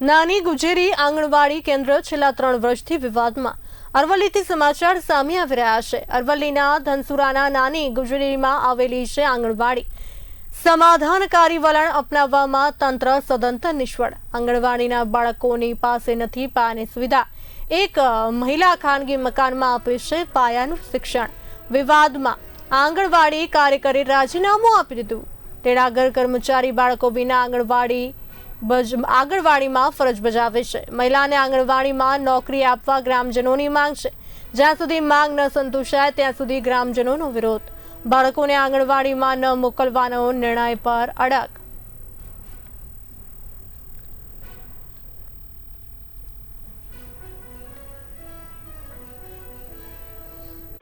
નાની ગુજેરી આંગણવાડી કેન્દ્ર છેલ્લા ત્રણ વર્ષથી વિવાદમાં. અરવલ્લીથી સમાચાર સામે આવી રહ્યા છે. અરવલ્લીના ધનસુરાના નાની ગુજરીમાં આવેલી છે આંગણવાડી. સમાધાનકારી વલણ અપનાવવામાં તંત્ર સદંતર નિષ્ફળ. આંગણવાડીના બાળકોની પાસે નથી પાયાની સુવિધા. એક મહિલા ખાનગી મકાનમાં આપે છે પાયાનું શિક્ષણ. વિવાદમાં આંગણવાડી કાર્યકરે રાજીનામું આપી દીધું. તેડાગર કર્મચારી બાળકો વિના આંગણવાડી બજ, આંગણવાડીમાં ફરજ બજાવે છે. મહિલાને આંગણવાડીમાં નોકરી આપવા ગ્રામજનોની માંગ છે. જ્યાં સુધી માંગ ન સંતોષાય, ત્યાં સુધી ગ્રામજનોનો વિરોધ. બાળકોને આંગણવાડીમાં ન મોકલવાનો નિર્ણય પર અડગ.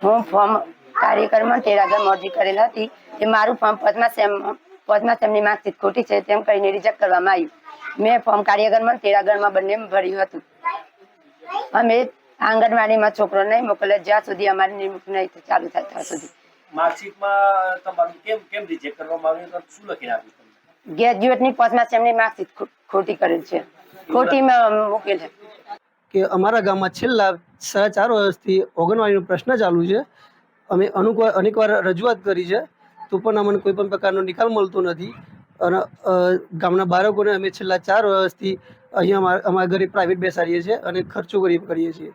હું ફોર્મ કાર્યક્રમમાં તેરાગર અરજી કરેલ હતી કે મારું ફોર્મ પદ્મા સેમ પદ્મા તેમની માર્કશીટ ખોટી છે તેમ કહીને રિજેક્ટ કરવામાં આવ્યું. મેં ફોર્મ કાર્યગરમાં તેરાગરમાં બંને ભર્યું હતું. અમે આંગણવાડીમાં છોકરો નહીં મોકલે જ્યાં સુધી અમારી નિમણૂક નહીં ચાલુ થાય ત્યાં સુધી. માર્કશીટમાં તમારું કેમ કેમ રિજેક્ટ કરવામાં આવ્યું? શું લખીને આપ્યું તમને? ગ્રેજ્યુએટની પદ્મા સેમની માર્કશીટ ખોટી કરેલ છે. ખોટીમાં મૂકેલ છે. કે અમારા ગામમાં છેલ્લા સાડા ચાર વર્ષથી ઓંગણવાડીનો પ્રશ્ન ચાલુ છે. અમે અનુક અનેકવાર રજૂઆત કરી છે. તો પણ અમને કોઈ પણ પ્રકારનો નિકાલ મળતો નથી. અને ગામના બાળકોને અમે છેલ્લા ચાર વર્ષથી અહીંયા અમારા અમારા ઘરે પ્રાઇવેટ બેસાડીએ છીએ અને ખર્ચો કરી કરીએ છીએ.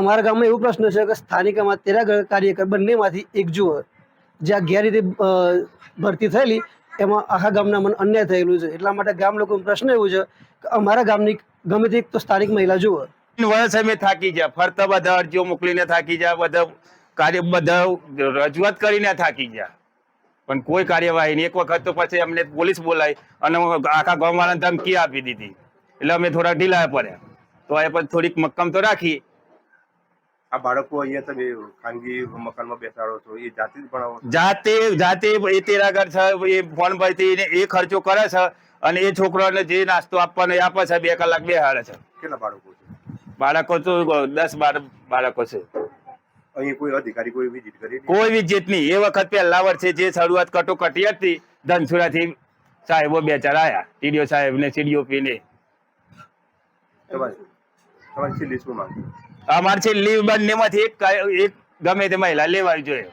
અમારા ગામમાં એવો પ્રશ્ન છે કે સ્થાનિક અમારા તેરા ઘર કાર્યકર બંનેમાંથી એક જુઓ. જ્યાં ગેરરીતે ભરતી થયેલી એમાં આખા ગામના મને અન્યાય થયેલું છે. એટલા માટે ગામ લોકોનો પ્રશ્ન એવો છે કે અમારા ગામની ગમે તે એક તો સ્થાનિક મહિલા જુઓ. વર્ષ અમે થાકી ગયા. ફરતા બધા અરજીઓ મોકલીને થાકી ગયા. બધા કાર્ય બધા રજૂઆત કરીને થાકી ગયા. પણ કોઈ કાર્યવાહી નહીં. એક વખત તો પછી અમને પોલીસ બોલાવી અને આખા ગામવાળાને ધમકી આપી દીધી. એટલે અમે થોડા ઢીલા પડ્યા. તો એ પછી થોડીક મક્કમ તો રાખી. આ બાળકો અહીંયા તમે ખાનગી મકાનમાં બેસાડો છો એ જાતે જ ભણાવો જાતે જાતે એ તેરાગર છે એ ફોન પરથી એ ખર્ચો કરે છે અને એ છોકરાને જે નાસ્તો આપવાનો એ આપે છે બે કલાક બે બેહાડે છે. કેટલા બાળકો છે? બાળકો તો દસ બાર બાળકો છે. અહીં કોઈ અધિકારી કોઈ વિઝિટ કરી કોઈ વિજેત નહીં. એ વખત પહેલા વર્ષે જે શરૂઆત કટોકટી હતી ધનસુરાથી સાહેબો બે ચાર આયા. ટીડીઓ સાહેબ ને ને. છેલ્લી શું માંગ? અમારે છે લીવ બંનેમાંથી એક એક ગમે તે મહિલા લેવાવી જોઈએ.